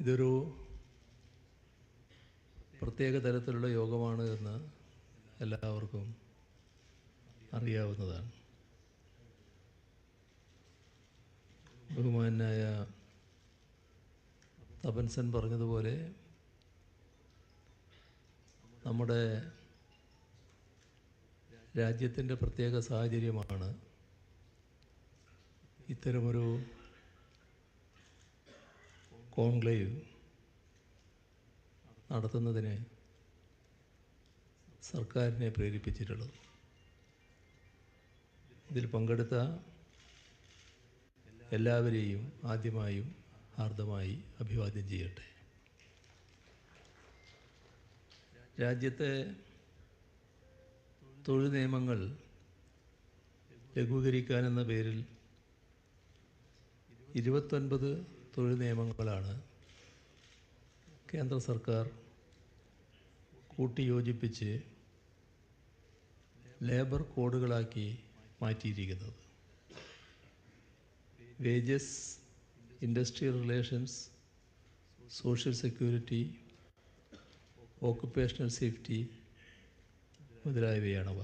ഇതൊരു പ്രത്യേക തരത്തിലുള്ള യോഗമാണ് എന്ന് എല്ലാവർക്കും അറിയാവുന്നതാണ്. ബഹുമാനായ തപൻസൻ പറഞ്ഞതുപോലെ നമ്മുടെ രാജ്യത്തിന്റെ പ്രത്യേക സാഹചര്യമാണ് ഇത്തരമൊരു കോൺക്ലേവ് നടത്തുന്നതിന് സർക്കാരിനെ പ്രേരിപ്പിച്ചിട്ടുള്ളത്. ഇതിൽ പങ്കെടുത്ത എല്ലാവരെയും ആദ്യമായും ഹാർദമായി അഭിവാദ്യം ചെയ്യട്ടെ. രാജ്യത്തെ തൊഴിൽ നിയമങ്ങൾ ലഘൂകരിക്കാനെന്ന പേരിൽ ഇരുപത്തൊൻപത് തൊഴിൽ നിയമങ്ങളാണ്. കേന്ദ്ര സർക്കാർ കൂട്ടിയോജിപ്പിച്ച് ലേബർ കോഡുകളാക്കി മാറ്റിയിരിക്കുന്നത്. Wages industrial relations social security occupational safety മുതലായവയാണവ.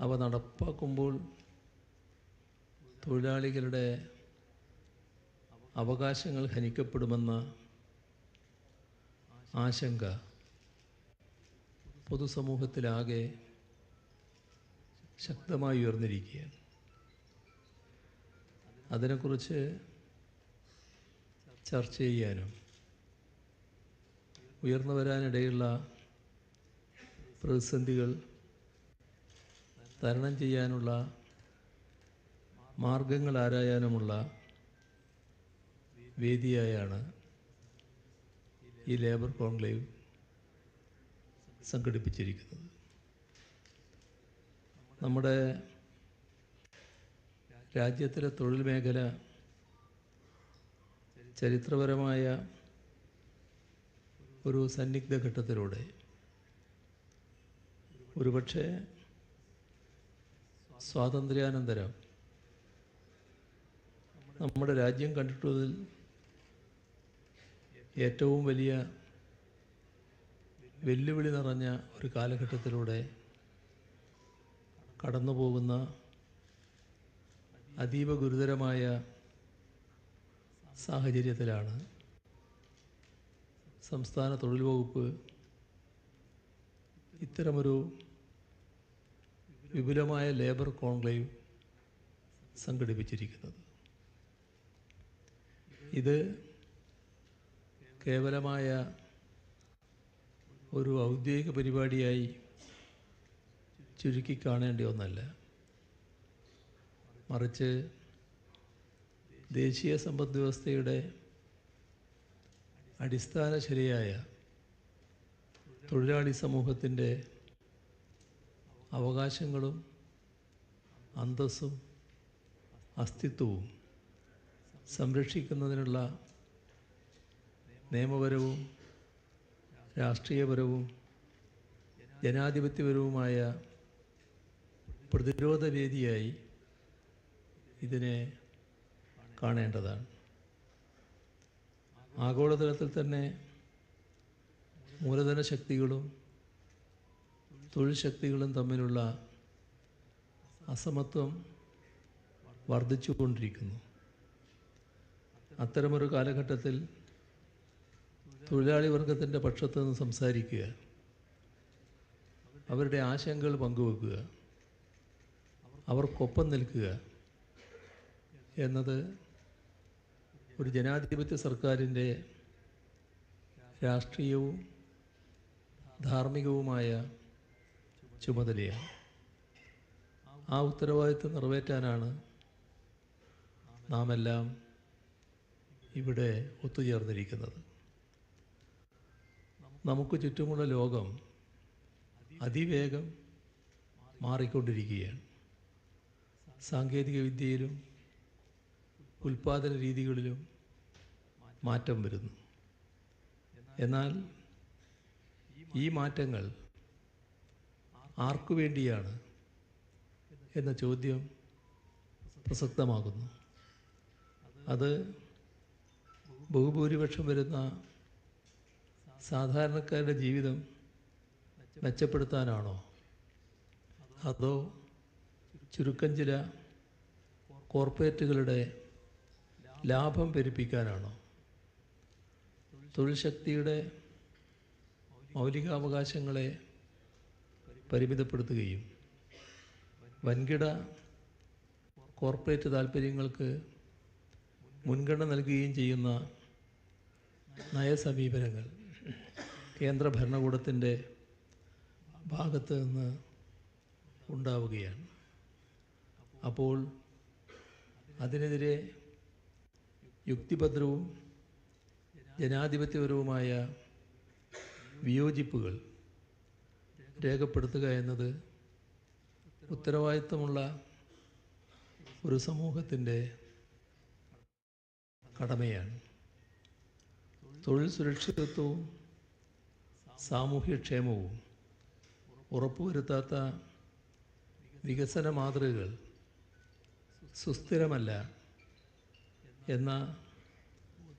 അവ നടപ്പാക്കുമ്പോൾ തൊഴിലാളികളുടെ അവകാശങ്ങൾ ഹനിക്കപ്പെടുമെന്ന ആശങ്ക പൊതുസമൂഹത്തിലാകെ ശക്തമായി ഉയർന്നിരിക്കുകയാണ്. അതിനെക്കുറിച്ച് ചർച്ച ചെയ്യാനും ഉയർന്നു വരാനിടയുള്ള പ്രതിസന്ധികൾ തരണം ചെയ്യാനുള്ള മാർഗങ്ങൾ ആരായാനുമുള്ള വേദിയായാണ് ഈ ലേബർ കോൺക്ലേവ് സംഘടിപ്പിച്ചിരിക്കുന്നത്. നമ്മുടെ രാജ്യത്തിലെ തൊഴിൽ മേഖല ചരിത്രപരമായ ഒരു സന്നിഗ്ധ ഘട്ടത്തിലൂടെ ഒരുപക്ഷെ സ്വാതന്ത്ര്യാനന്തരം നമ്മുടെ രാജ്യം കണ്ടിട്ടുള്ളതിൽ ഏറ്റവും വലിയ വെല്ലുവിളി നിറഞ്ഞ ഒരു കാലഘട്ടത്തിലൂടെ കടന്നു പോകുന്ന അതീവ ഗുരുതരമായ സാഹചര്യത്തിലാണ് സംസ്ഥാന തൊഴിൽ വകുപ്പ് ഇത്തരമൊരു വിപുലമായ ലേബർ കോൺക്ലേവ് സംഘടിപ്പിച്ചിരിക്കുന്നത്. ഇത് കേവലമായ ഒരു ഔദ്യോഗിക പരിപാടിയായി ചുരുക്കി കാണേണ്ട ഒന്നല്ല. മറിച്ച് ദേശീയ സമ്പദ് വ്യവസ്ഥയുടെ അടിസ്ഥാന ശരിയായ തൊഴിലാളി സമൂഹത്തിന്റെ അവകാശങ്ങളും അന്തസ്സും അസ്തിത്വവും സംരക്ഷിക്കുന്നതിനുള്ള നിയമപരവും രാഷ്ട്രീയപരവും ജനാധിപത്യപരവുമായ പ്രതിരോധ വേദിയായി ഇതിനെ കാണേണ്ടതാണ്. ആഗോളതലത്തിൽ തന്നെ മൂലധന ശക്തികളും തൊഴിൽ ശക്തികളും തമ്മിലുള്ള അസമത്വം വർദ്ധിച്ചുകൊണ്ടിരിക്കുന്നു. അത്തരമൊരു കാലഘട്ടത്തിൽ തൊഴിലാളി വർഗത്തിന്റെ പക്ഷത്ത് നിന്ന് സംസാരിക്കുക. അവരുടെ ആശങ്കകൾ പങ്കുവെക്കുക. അവർക്കൊപ്പം നിൽക്കുക എന്നത് ഒരു ജനാധിപത്യ സർക്കാരിന്റെ രാഷ്ട്രീയവും ധാർമ്മികവുമായ ചുമതലയാണ്. ആ ഉത്തരവാദിത്വം നിറവേറ്റാനാണ് നാം എല്ലാം ഇവിടെ ഒത്തുചേർന്നിരിക്കുന്നത്. നമുക്ക് ചുറ്റുമുള്ള ലോകം അതിവേഗം മാറിക്കൊണ്ടിരിക്കുകയാണ്. സാങ്കേതിക വിദ്യയിലും ഉൽപാദന രീതികളിലും മാറ്റം വരുന്നു. എന്നാൽ ഈ മാറ്റങ്ങൾ ആർക്കു വേണ്ടിയാണ് എന്ന ചോദ്യം പ്രസക്തമാകുന്നു. അത് ബഹുഭൂരിപക്ഷം വരുന്ന സാധാരണക്കാരുടെ ജീവിതം മെച്ചപ്പെടുത്താനാണോ? അതോ ചുരുക്കം ചില കോർപ്പറേറ്റുകളുടെ ലാഭം പെരുപ്പിക്കാനാണോ? തൊഴിൽ ശക്തിയുടെ മൗലികാവകാശങ്ങളെ പരിമിതപ്പെടുത്തുകയും വൻകിട കോർപ്പറേറ്റ് താൽപ്പര്യങ്ങൾക്ക് മുൻഗണന നൽകുകയും ചെയ്യുന്ന നയസമീപനങ്ങൾ. കേന്ദ്ര ഭരണകൂടത്തിന്റെ ഭാഗത്ത് നിന്ന് ഉണ്ടാവുകയാണ്. അപ്പോൾ അതിനെതിരെ യുക്തിഭദ്രവും ജനാധിപത്യപരവുമായ വിയോജിപ്പുകൾ രേഖപ്പെടുത്തുക എന്നത് ഉത്തരവാദിത്തമുള്ള ഒരു സമൂഹത്തിന്റെ കടമയാണ്. തൊഴിൽ സുരക്ഷിതത്വവും സാമൂഹ്യക്ഷേമവും ഉറപ്പുവരുത്താത്ത വികസന മാതൃകകൾ സുസ്ഥിരമല്ല എന്ന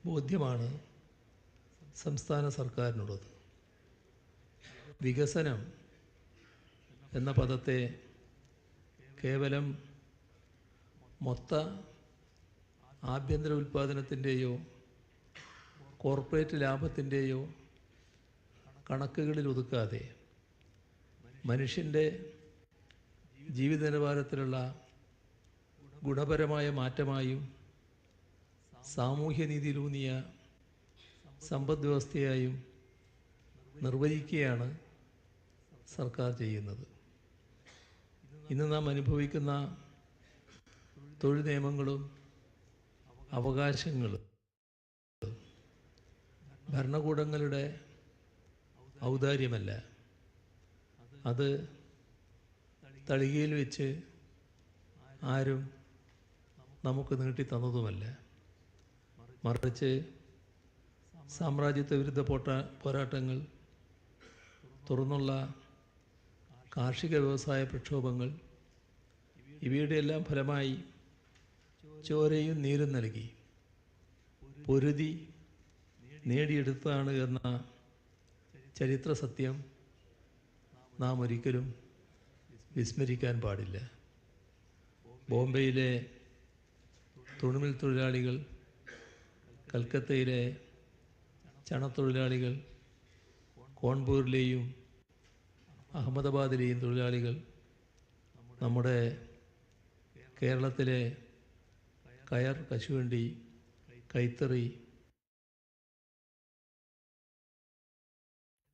ബോധ്യമാണ് സംസ്ഥാന സർക്കാരിനുള്ളത്. വികസനം എന്ന പദത്തെ കേവലം മൊത്ത ആഭ്യന്തര ഉൽപ്പാദനത്തിന്റെയോ കോർപ്പറേറ്റ് ലാഭത്തിന്റെയോ കണക്കുകളിൽ ഒതുക്കാതെ മനുഷ്യന്റെ ജീവിത നിലവാരത്തിലുള്ള ഗുണപരമായ മാറ്റമായും സാമൂഹ്യനീതിയിലൂന്നിയ സമ്പദ് വ്യവസ്ഥയായും നിർവഹിക്കുകയാണ് സർക്കാർ ചെയ്യുന്നത്. ഇന്ന് നാം അനുഭവിക്കുന്ന തൊഴിൽ നിയമങ്ങളും അവകാശങ്ങളും ഭരണകൂടങ്ങളുടെ ഔദാര്യമല്ല. അത് തളികയിൽ വെച്ച് ആരും നമുക്ക് നീട്ടി തന്നതുമല്ല. മറിച്ച് സാമ്രാജ്യത്വ വിരുദ്ധ പോട്ട പോരാട്ടങ്ങൾ തുറന്നുള്ള കാർഷിക വ്യവസായ പ്രക്ഷോഭങ്ങൾ ഇവയുടെ എല്ലാം ഫലമായി ചോരയും നീരും നൽകി. പൊരുതി നേടിയെടുത്തതാണ് എന്ന ചരിത്ര സത്യം നാം ഒരിക്കലും വിസ്മരിക്കാൻ പാടില്ല. ബോംബെയിലെ തുണിമിൽ തൊഴിലാളികൾ കൽക്കത്തയിലെ ചണത്തൊഴിലാളികൾ കോൺപൂരിലെയും അഹമ്മദാബാദിലെയും തൊഴിലാളികൾ നമ്മുടെ കേരളത്തിലെ കയർ കശുവണ്ടി കൈത്തറി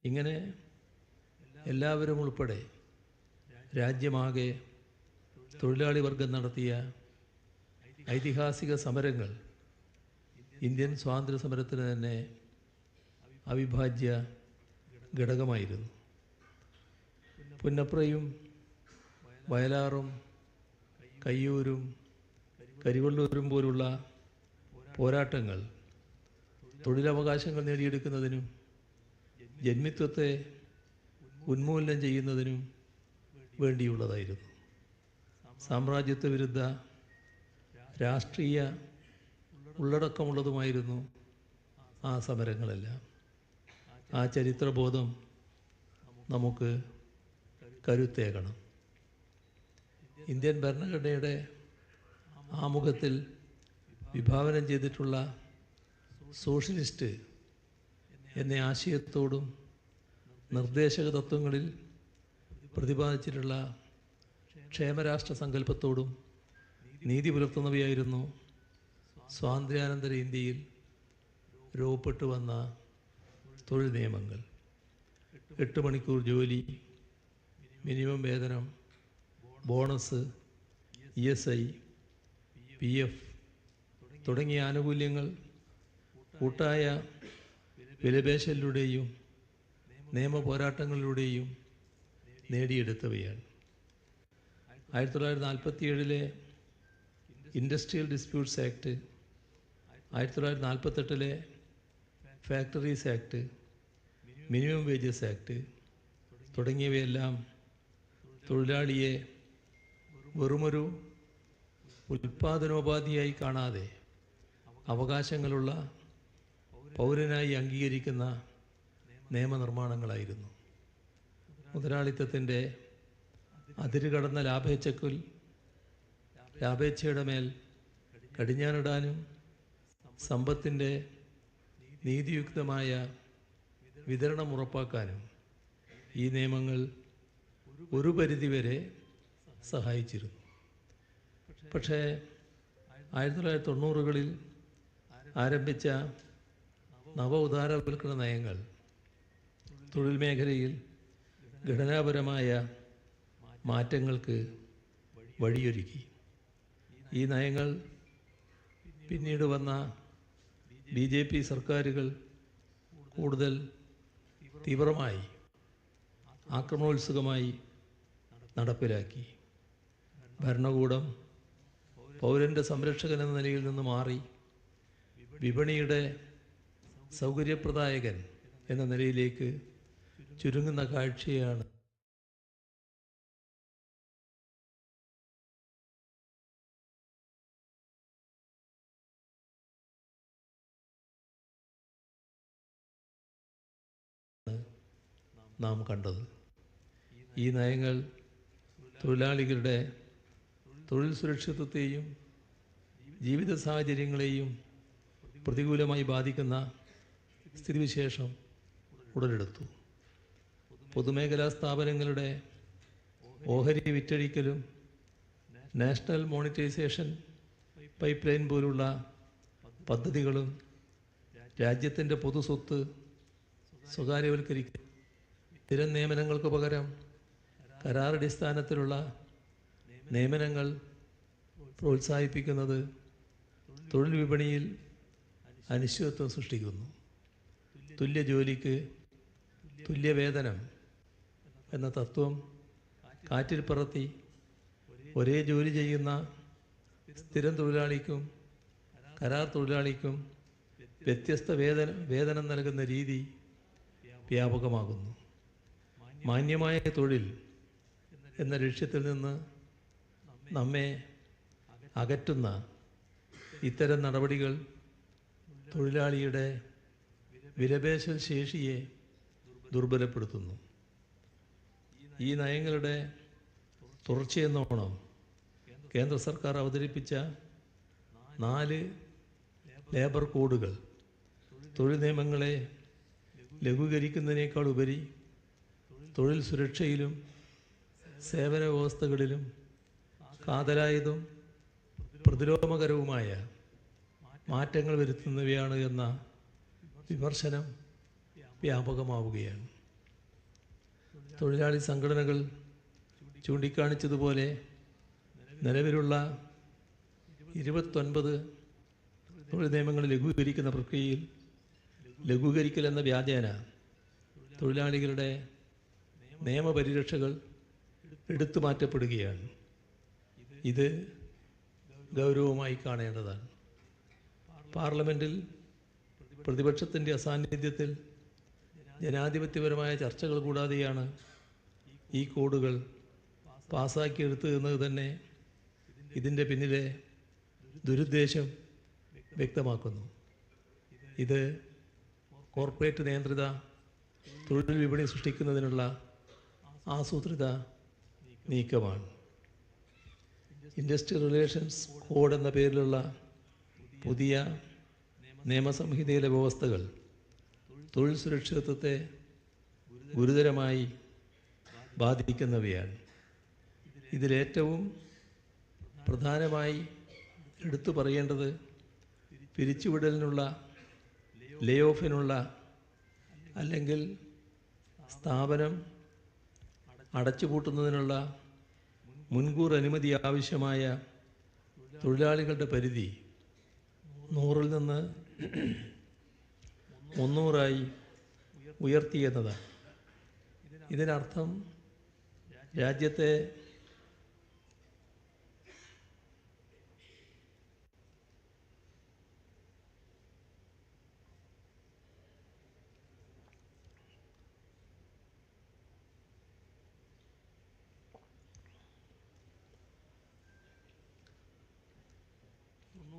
ഇങ്ങനെ എല്ലാവരും ഉൾപ്പെടെ രാജ്യമാകെ തൊഴിലാളി വർഗം നടത്തിയ ഐതിഹാസിക സമരങ്ങൾ ഇന്ത്യൻ സ്വാതന്ത്ര്യ സമരത്തിന് തന്നെ അവിഭാജ്യ ഘടകമായിരുന്നു. പുന്നപ്രയും വയലാറും കയ്യൂരും കരിവള്ളൂരും പോലുള്ള പോരാട്ടങ്ങൾ തൊഴിലവകാശങ്ങൾ നേടിയെടുക്കുന്നതിനും ജന്മിത്വത്തെ ഉന്മൂലനം ചെയ്യുന്നതിനും വേണ്ടിയുള്ളതായിരുന്നു. സാമ്രാജ്യത്വ വിരുദ്ധ രാഷ്ട്രീയ ഉള്ളടക്കമുള്ളതുമായിരുന്നു ആ സമരങ്ങളെല്ലാം. ആ ചരിത്രബോധം നമുക്ക് കരുത്തേകണം. ഇന്ത്യൻ ഭരണഘടനയുടെ ആമുഖത്തിൽ വിഭാവനം ചെയ്തിട്ടുള്ള സോഷ്യലിസ്റ്റ് എന്ന ആശയത്തോടും നിർദ്ദേശക തത്വങ്ങളിൽ പ്രതിപാദിച്ചിട്ടുള്ള ക്ഷേമരാഷ്ട്ര സങ്കല്പത്തോടും നീതി പുലർത്തുന്നവയായിരുന്നു സ്വാതന്ത്ര്യാനന്തര ഇന്ത്യയിൽ രൂപപ്പെട്ടു വന്ന തൊഴിൽ നിയമങ്ങൾ. എട്ട് മണിക്കൂർ ജോലി മിനിമം വേതനം bonus E S I P F തുടങ്ങിയ ആനുകൂല്യങ്ങൾ കൂട്ടായ വിലപേശലിലൂടെയും നിയമ പോരാട്ടങ്ങളിലൂടെയും നേടിയെടുത്തവയാണ്. ആയിരത്തി തൊള്ളായിരത്തി നാൽപ്പത്തി ഏഴിലെ ഇൻഡസ്ട്രിയൽ ഡിസ്പ്യൂട്ട്സ് ആക്ട് ആയിരത്തി തൊള്ളായിരത്തി നാൽപ്പത്തെട്ടിലെ factories act minimum wages act തുടങ്ങിയവയെല്ലാം തൊഴിലാളിയെ വെറുമൊരു ഉൽപാദനോപാധിയായി കാണാതെ അവകാശങ്ങളുള്ള പൗരനായി അംഗീകരിക്കുന്ന നിയമനിർമ്മാണങ്ങളായിരുന്നു. മുതലാളിത്തത്തിന്റെ അതിരുകടന്ന ലാഭേച്ഛക്കുൽ ലാഭേച്ഛയുടെ മേൽ കടിഞ്ഞാനിടാനും സമ്പത്തിന്റെ നീതിയുക്തമായ വിതരണം ഉറപ്പാക്കാനും ഈ നിയമങ്ങൾ ഒരു പരിധിവരെ സഹായിച്ചിരുന്നു. പക്ഷേ ആയിരത്തി തൊള്ളായിരത്തി തൊണ്ണൂറുകളിൽ ആരംഭിച്ച നവ ഉദാരവൽക്കരണ നയങ്ങൾ തൊഴിൽ മേഖലയിൽ ഘടനാപരമായ മാറ്റങ്ങൾക്ക് വഴിയൊരുക്കി. ഈ നയങ്ങൾ പിന്നീട് വന്ന ബി ജെ പി സർക്കാരുകൾ കൂടുതൽ തീവ്രമായി ആക്രമണോത്സുകമായി നടപ്പിലാക്കി. ഭരണകൂടം പൗരന്റെ സംരക്ഷകൻ എന്ന നിലയിൽ നിന്ന് മാറി വിപണിയുടെ സൗകര്യപ്രദായകൻ എന്ന നിലയിലേക്ക് ചുരുങ്ങുന്ന കാഴ്ചയാണ്. നാം കണ്ടത്. ഈ നയങ്ങൾ തൊഴിലാളികളുടെ തൊഴിൽ സുരക്ഷിതത്വത്തെയും ജീവിത സാഹചര്യങ്ങളെയും പ്രതികൂലമായി ബാധിക്കുന്ന സ്ഥിതിവിശേഷം ഉടലെടുത്തു. പൊതുമേഖലാ സ്ഥാപനങ്ങളുടെ ഓഹരി വിറ്റഴിക്കലും നാഷണൽ മോണിറ്റൈസേഷൻ പൈപ്പ് ലൈൻ പോലുള്ള പദ്ധതികളും രാജ്യത്തിന്റെ പൊതുസ്വത്ത് സ്വകാര്യവൽക്കരിക്കും സ്ഥിരം നിയമനങ്ങൾക്ക് പകരം കരാറടിസ്ഥാനത്തിലുള്ള നിയമനങ്ങൾ പ്രോത്സാഹിപ്പിക്കുന്നത് തൊഴിൽ വിപണിയിൽ അനിശ്ചിതത്വം സൃഷ്ടിക്കുന്നു. തുല്യ ജോലിക്ക് തുല്യ വേതനം എന്ന തത്വം കാറ്റിൽ പറത്തി ഒരേ ജോലി ചെയ്യുന്ന സ്ഥിരം തൊഴിലാളിക്കും കരാർ തൊഴിലാളിക്കും വ്യത്യസ്ത വേതന വേതനം നൽകുന്ന രീതി വ്യാപകമാകുന്നു. മാന്യമായ തൊഴിൽ എന്ന ലക്ഷ്യത്തിൽ നിന്ന് നമ്മെ അകറ്റുന്ന ഇത്തരം നടപടികൾ തൊഴിലാളിയുടെ വിലപേശൽ ശേഷിയെ ദുർബലപ്പെടുത്തുന്നു. ഈ നയങ്ങളുടെ തുടർച്ചയെന്നോണം കേന്ദ്ര സർക്കാർ അവതരിപ്പിച്ച നാല് ലേബർ കോഡുകൾ തൊഴിൽ നിയമങ്ങളെ ലഘൂകരിക്കുന്നതിനേക്കാൾ ഉപരി തൊഴിൽ സുരക്ഷയിലും സേവന വ്യവസ്ഥകളിലും കാതലായതും പ്രതിലോമകരവുമായ മാറ്റങ്ങൾ വരുത്തുന്നവയാണ് എന്ന വിമർശനം വ്യാപകമാവുകയാണ്. തൊഴിലാളി സംഘടനകൾ ചൂണ്ടിക്കാണിച്ചതുപോലെ നിലവിലുള്ള ഇരുപത്തൊൻപത് തൊഴിൽ നിയമങ്ങൾ ലഘൂകരിക്കുന്ന പ്രക്രിയയിൽ ലഘൂകരിക്കൽ എന്ന വ്യാജേന തൊഴിലാളികളുടെ നിയമപരിരക്ഷകൾ എടുത്തു മാറ്റപ്പെടുകയാണ്. ഇത് ഗൗരവമായി കാണേണ്ടതാണ്. പാർലമെന്റിൽ പ്രതിപക്ഷത്തിന്റെ അസാന്നിധ്യത്തിൽ ജനാധിപത്യപരമായ ചർച്ചകൾ കൂടാതെയാണ് ഈ കോഡുകൾ പാസ്സാക്കിയെടുത്തത് എന്നത് തന്നെ ഇതിന്റെ പിന്നിലെ ദുരുദ്ദേശം വ്യക്തമാക്കുന്നു. ഇത് കോർപ്പറേറ്റ് നിയന്ത്രിത തൊഴിൽ വിപണി സൃഷ്ടിക്കുന്നതിനുള്ള ആസൂത്രിത നീക്കമാണ്. ഇൻഡസ്ട്രിയൽ റിലേഷൻസ് കോഡ് എന്ന പേരിലുള്ള പുതിയ നിയമസംഹിതയിലെ വ്യവസ്ഥകൾ തൊഴിൽ സുരക്ഷിതത്വത്തെ ഗുരുതരമായി ബാധിക്കുന്നവയാണ്. ഇതിലേറ്റവും പ്രധാനമായി എടുത്തു പറയേണ്ടത് പിരിച്ചുവിടലിനുള്ള ലേ ഓഫിനുള്ള അല്ലെങ്കിൽ സ്ഥാപനം അടച്ചുപൂട്ടുന്നതിനുള്ള മുൻകൂർ അനുമതി ആവശ്യമായ തൊഴിലാളികളുടെ പരിധി നൂറിൽ നിന്ന് മുന്നൂറായി ഉയർത്തിയെന്നതാണ് ഇതിനർത്ഥം രാജ്യത്തെ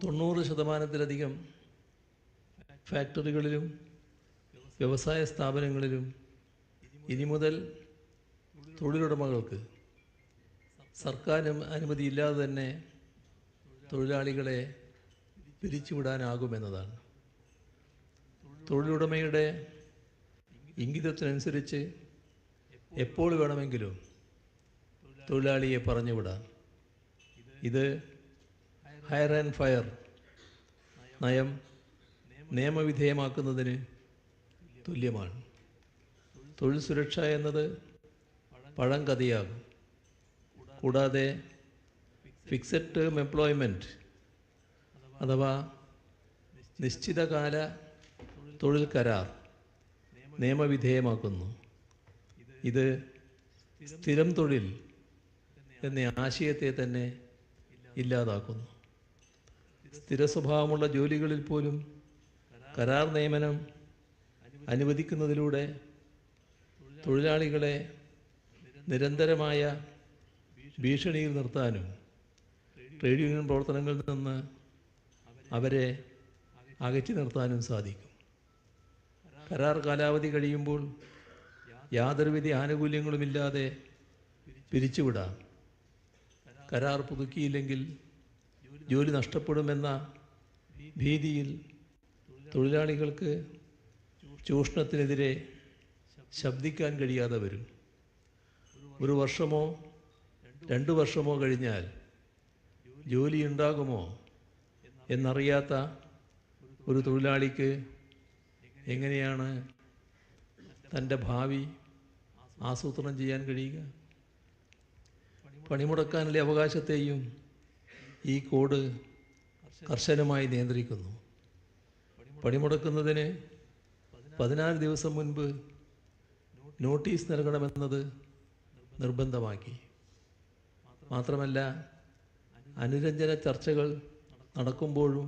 തൊണ്ണൂറ് ശതമാനത്തിലധികം ഫാക്ടറികളിലും വ്യവസായ സ്ഥാപനങ്ങളിലും ഇനി മുതൽ തൊഴിലുടമകൾക്ക് സർക്കാർ അനുമതിയില്ലാതെ തന്നെ തൊഴിലാളികളെ പിരിച്ചുവിടാനാകുമെന്നതാണ്. തൊഴിലുടമയുടെ ഇംഗിതത്തിനനുസരിച്ച് എപ്പോൾ വേണമെങ്കിലും തൊഴിലാളിയെ പറഞ്ഞുവിടാം. ഇത് ഹയർ ആൻഡ് ഫയർ നയം നിയമവിധേയമാക്കുന്നതിന് തുല്യമാണ്. തൊഴിൽ സുരക്ഷ എന്നത് പഴങ്കഥയാകും കൂടാതെ ഫിക്സഡ് ടേം എംപ്ലോയ്മെന്റ് അഥവാ നിശ്ചിതകാല തൊഴിൽ കരാർ നിയമവിധേയമാക്കുന്നു. ഇത് സ്ഥിരം തൊഴിൽ എന്ന ആശയത്തെ തന്നെ ഇല്ലാതാക്കുന്നു. സ്ഥിര സ്വഭാവമുള്ള ജോലികളിൽ പോലും കരാർ നിയമനം അനുവദിക്കുന്നതിലൂടെ തൊഴിലാളികളെ നിരന്തരമായ ഭീഷണിയിൽ നിർത്താനും ട്രേഡ് യൂണിയൻ പ്രവർത്തനങ്ങളിൽ നിന്ന് അവരെ അകറ്റി നിർത്താനും സാധിക്കും. കരാർ കാലാവധി കഴിയുമ്പോൾ യാതൊരുവിധ ആനുകൂല്യങ്ങളുമില്ലാതെ പിരിച്ചുവിടാം. കരാർ പുതുക്കിയില്ലെങ്കിൽ ജോലി നഷ്ടപ്പെടുമെന്ന ഭീതിയിൽ തൊഴിലാളികൾക്ക് ചൂഷണത്തിനെതിരെ ശബ്ദിക്കാൻ കഴിയാതെ വരും. ഒരു വർഷമോ രണ്ട് വർഷമോ കഴിഞ്ഞാൽ ജോലി ഉണ്ടാകുമോ എന്നറിയാത്ത ഒരു തൊഴിലാളിക്ക് എങ്ങനെയാണ് തന്റെ ഭാവി ആസൂത്രണം ചെയ്യാൻ കഴിയുക? പണിമുടക്കാനുള്ള അവകാശത്തെയും ഈ കോഡ് കർശനമായി നിയന്ത്രിക്കുന്നു. പണിമുടക്കുന്നതിന് പതിനാല് ദിവസം മുൻപ് നോട്ടീസ് നൽകണമെന്നത് നിർബന്ധമാക്കി. മാത്രമല്ല അനുരഞ്ജന ചർച്ചകൾ നടക്കുമ്പോഴും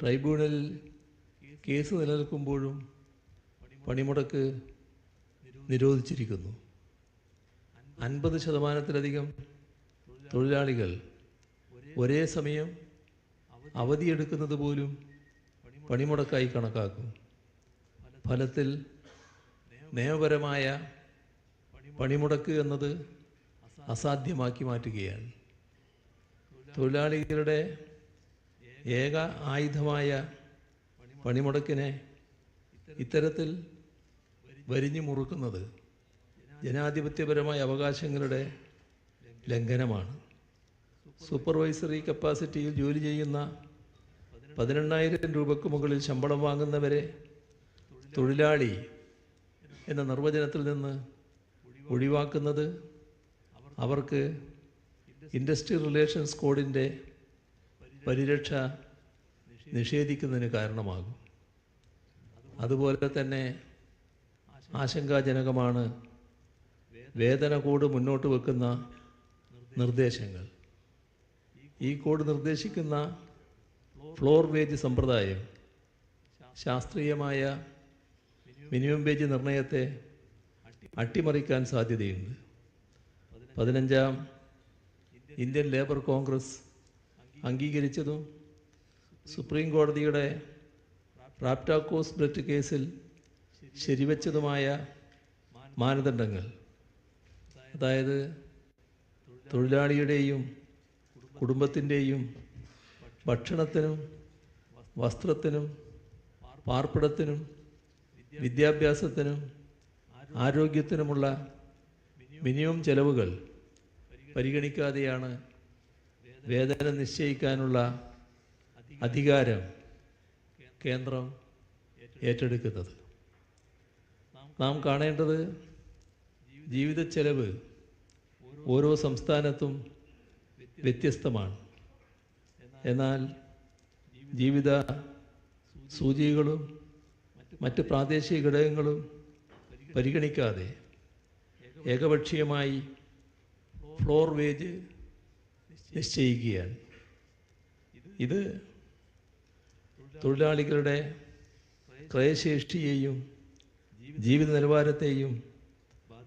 ട്രൈബ്യൂണലിൽ കേസ് നിലനിൽക്കുമ്പോഴും പണിമുടക്ക് നിരോധിച്ചിരിക്കുന്നു. അൻപത് ശതമാനത്തിലധികം തൊഴിലാളികൾ ഒരേ സമയം അവധിയെടുക്കുന്നത് പോലും പണിമുടക്കായി കണക്കാക്കും. ഫലത്തിൽ നിയമപരമായ പണിമുടക്ക് എന്നത് അസാധ്യമാക്കി മാറ്റുകയാണ്. തൊഴിലാളികളുടെ ഏക ആയുധമായ പണിമുടക്കിനെ ഇത്തരത്തിൽ വരിഞ്ഞു മുറുക്കുന്നത് ജനാധിപത്യപരമായ അവകാശങ്ങളുടെ ലംഘനമാണ്. സൂപ്പർവൈസറി കപ്പാസിറ്റിയിൽ ജോലി ചെയ്യുന്ന പതിനെണ്ണായിരം രൂപയ്ക്ക് മുകളിൽ ശമ്പളം വാങ്ങുന്നവരെ തൊഴിലാളി എന്ന നിർവചനത്തിൽ നിന്ന് ഒഴിവാക്കുന്നത് അവർക്ക് ഇൻഡസ്ട്രി റിലേഷൻസ് കോഡിന്റെ പരിരക്ഷ നിഷേധിക്കുന്നതിന് കാരണമാകും. അതുപോലെ തന്നെ ആശങ്കാജനകമാണ് വേതന കോഡ് മുന്നോട്ട് വെക്കുന്ന നിർദ്ദേശങ്ങൾ. ഈ കോഡ് നിർദ്ദേശിക്കുന്ന ഫ്ലോർ വേജ് സമ്പ്രദായം ശാസ്ത്രീയമായ മിനിമം വേജ് നിർണയത്തെ അട്ടിമറിക്കാൻ സാധ്യതയുണ്ട്. പതിനഞ്ചാം ഇന്ത്യൻ ലേബർ കോൺഗ്രസ് അംഗീകരിച്ചതും സുപ്രീം കോടതിയുടെ റാപ്റ്റാക്കോസ് ബ്രെറ്റ് കേസിൽ ശരിവച്ചതുമായ മാനദണ്ഡങ്ങൾ അതായത് തൊഴിലാളിയുടെയും കുടുംബത്തിന്റെയും ഭക്ഷണത്തിനും വസ്ത്രത്തിനും പാർപ്പിടത്തിനും വിദ്യാഭ്യാസത്തിനും ആരോഗ്യത്തിനുമുള്ള മിനിമം ചെലവുകൾ പരിഗണിക്കാതെയാണ് വേതനം നിശ്ചയിക്കാനുള്ള അധികാരം കേന്ദ്രം ഏറ്റെടുക്കുന്നത്. നാം കാണേണ്ടത് ജീവിത ചെലവ് ഓരോ സംസ്ഥാനത്തും വ്യത്യസ്തമാണ്. എന്നാൽ ജീവിത സൂചികകളും മറ്റ് പ്രാദേശിക ഘടകങ്ങളും പരിഗണിക്കാതെ ഏകപക്ഷീയമായി ഫ്ലോർ വേജ് നിശ്ചയിക്കുകയാണ്. ഇത് തൊഴിലാളികളുടെ ക്രയശേഷിയെയും ജീവിത നിലവാരത്തെയും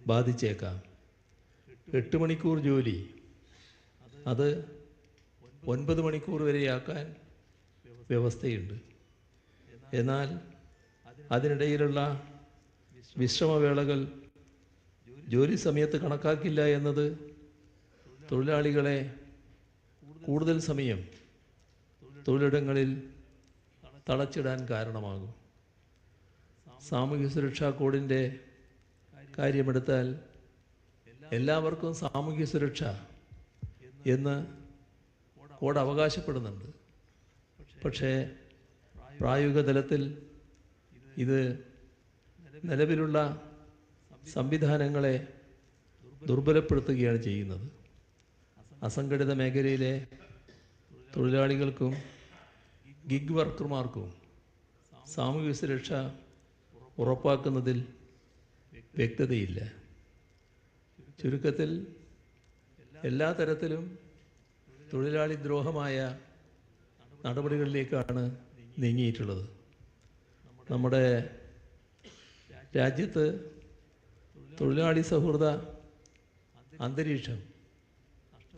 ബാധിച്ചേക്കാം. എട്ട് മണിക്കൂർ ജോലി അത് ഒൻപത് മണിക്കൂർ വരെയാക്കാൻ വ്യവസ്ഥയുണ്ട്. എന്നാൽ അതിനിടയിലുള്ള വിശ്രമവേളകൾ ജോലി സമയത്ത് കണക്കാക്കില്ല എന്നത് തൊഴിലാളികളെ കൂടുതൽ സമയം തൊഴിലിടങ്ങളിൽ തളച്ചിടാൻ കാരണമാകും. സാമൂഹ്യ സുരക്ഷാ കോഡിന്റെ കാര്യമെടുത്താൽ എല്ലാവർക്കും സാമൂഹ്യ സുരക്ഷ എന്ന് കോഡ് അവകാശപ്പെടുന്നുണ്ട് പക്ഷേ പ്രായോഗിക തലത്തിൽ ഇത് നിലവിലുള്ള സംവിധാനങ്ങളെ ദുർബലപ്പെടുത്തുകയാണ് ചെയ്യുന്നത്. അസംഘടിത മേഖലയിലെ തൊഴിലാളികൾക്കും ഗിഗ് വർക്കർമാർക്കും സാമൂഹ്യ സുരക്ഷ ഉറപ്പാക്കുന്നതിൽ വ്യക്തതയില്ല. ചുരുക്കത്തിൽ എല്ലാ തരത്തിലും തൊഴിലാളി ദ്രോഹമായ നടപടികളിലേക്കാണ് നീങ്ങിയിട്ടുള്ളത്. നമ്മുടെ രാജ്യത്ത് തൊഴിലാളി സൗഹൃദ അന്തരീക്ഷം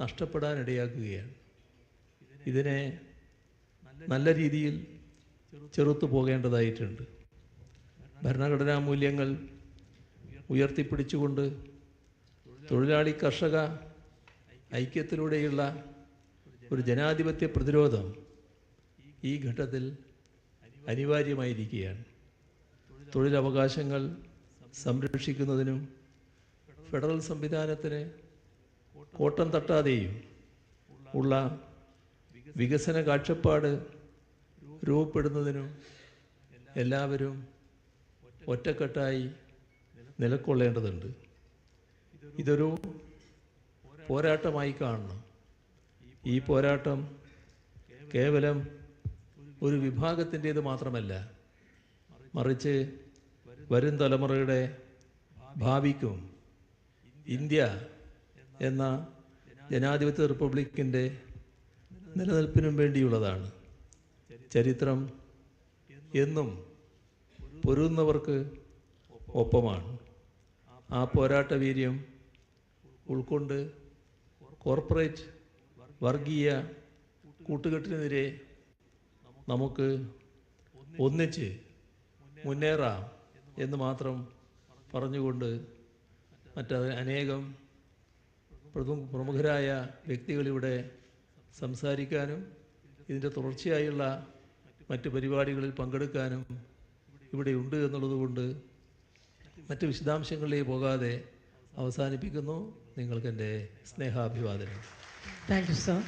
നഷ്ടപ്പെടാനിടയാക്കുകയാണ്. ഇതിനെ നല്ല രീതിയിൽ ചെറുത്തു പോകേണ്ടതായിട്ടുണ്ട്. ഭരണഘടനാ മൂല്യങ്ങൾ ഉയർത്തിപ്പിടിച്ചുകൊണ്ട് തൊഴിലാളി കർഷക ഐക്യത്തിലൂടെയുള്ള ഒരു ജനാധിപത്യ പ്രതിരോധം ഈ ഘട്ടത്തിൽ അനിവാര്യമായിരിക്കുകയാണ്. തൊഴിലവകാശങ്ങൾ സംരക്ഷിക്കുന്നതിനും ഫെഡറൽ സംവിധാനത്തിന് കോട്ടം തട്ടാതെയും ഉള്ള വികസന കാഴ്ചപ്പാട് രൂപപ്പെടുന്നതിനും എല്ലാവരും ഒറ്റക്കെട്ടായി നിലക്കൊള്ളേണ്ടതുണ്ട്. ഇതൊരു പോരാട്ടമായി കാണണം. ഈ പോരാട്ടം കേവലം ഒരു വിഭാഗത്തിന്റേത് മാത്രമല്ല മറിച്ച് വരും തലമുറയുടെ ഭാവിക്കും ഇന്ത്യ എന്ന ജനാധിപത്യ റിപ്പബ്ലിക്കിന്റെ നിലനിൽപ്പിനും വേണ്ടിയുള്ളതാണ്. ചരിത്രം എന്നും പൊരുന്നവർക്ക് ഒപ്പമാണ്. ആ പോരാട്ട വീര്യം ഉൾക്കൊണ്ട് കോർപ്പറേറ്റ് വർഗീയ കൂട്ടുകെട്ടിനെതിരെ നമുക്ക് ഒന്നിച്ച് മുന്നേറാം എന്ന് മാത്രം പറഞ്ഞുകൊണ്ട് മറ്റ് അനേകം പ്രമുഖരായ വ്യക്തികളിവിടെ സംസാരിക്കാനും ഇതിന്റെ തുടർച്ചയായുള്ള മറ്റ് പരിപാടികളിൽ പങ്കെടുക്കാനും ഇവിടെ ഉണ്ട് എന്നുള്ളതുകൊണ്ട് മറ്റ് വിശദാംശങ്ങളിലേക്ക് പോകാതെ അവസാനിപ്പിക്കുന്നു. നിങ്ങൾക്കെന്റെ സ്നേഹാഭിവാദനം. Thank you, sir.